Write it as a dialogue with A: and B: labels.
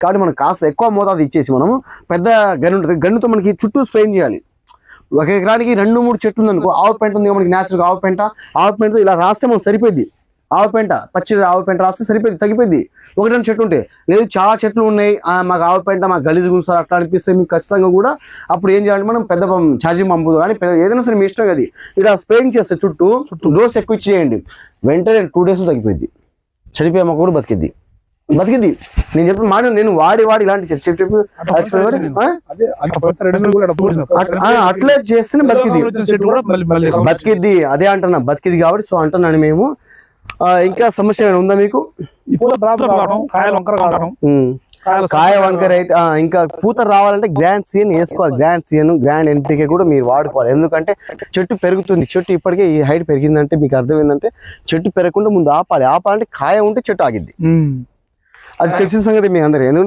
A: కాబట్టి మనం కాస్త ఎక్కువ మోతాదు ఇచ్చేసి మనము పెద్ద గన్ను ఉంటుంది. గన్నుతో మనకి చుట్టూ స్ప్రేయింగ్ చేయాలి. ఒక ఎకరానికి రెండు మూడు చెట్లు ఉందనుకో ఆవు పెంట ఉంది మనకి న్యాచురల్గా ఆవు పెంట. ఆవు పెంటతో ఇలా రాస్తే మనకు సరిపోద్ది ఆవు పెంట పచ్చి ఆవు పెంట రాస్తే సరిపోద్ది తగ్గిపోద్ది ఒకటి రెండు చెట్లు ఉంటాయి లేదు చాలా చెట్లు ఉన్నాయి ఆ, మాకు ఆవు పెంట మాకు గలీజు గుంసారు అట్లా అనిపిస్తే మీకు ఖచ్చితంగా కూడా అప్పుడు ఏం చేయాలంటే మనం పెద్ద ఛార్జింగ్ పంపు కానీ పెద్ద ఏదైనా సరే మీ ఇష్టం అది. ఇలా స్ప్రేయింగ్ చేస్తే చుట్టూ డోస్ ఎక్కువ ఇచ్చేయండి. వెంటనే టూ డేస్ తగ్గిపోయింది చనిపోయే మొక్క కూడా బతికిద్ది. బతికిద్ది నేను చెప్పిన మాట నేను వాడి వాడి ఇలాంటి చెప్పి అట్లే చేస్తేనే
B: మళ్ళీ
A: బతికిద్ది అదే అంటున్నా బతికిద్ది కాబట్టి సో అంటున్నాను మేము. ఇంకా సమస్య ఏమైనా ఉందా మీకు? కాయ వంకర అయితే ఇంకా పూత రావాలంటే గ్రాండ్ సీఎన్ వేసుకోవాలి. గ్రాండ్ సీఎన్ గ్రాండ్ ఎన్పికే కూడా మీరు వాడుకోవాలి. ఎందుకంటే చెట్టు పెరుగుతుంది. చెట్టు ఇప్పటికే ఈ హైట్ పెరిగిందంటే మీకు అర్థం ఏంటంటే చెట్టు పెరగకుండా ముందు ఆపాలి. ఆపాలంటే కాయ ఉంటే చెట్టు ఆగిద్ది.
B: ఉమ్.
A: అది తెలిసిన సంగతి మీ అందరూ ఎందుకంటే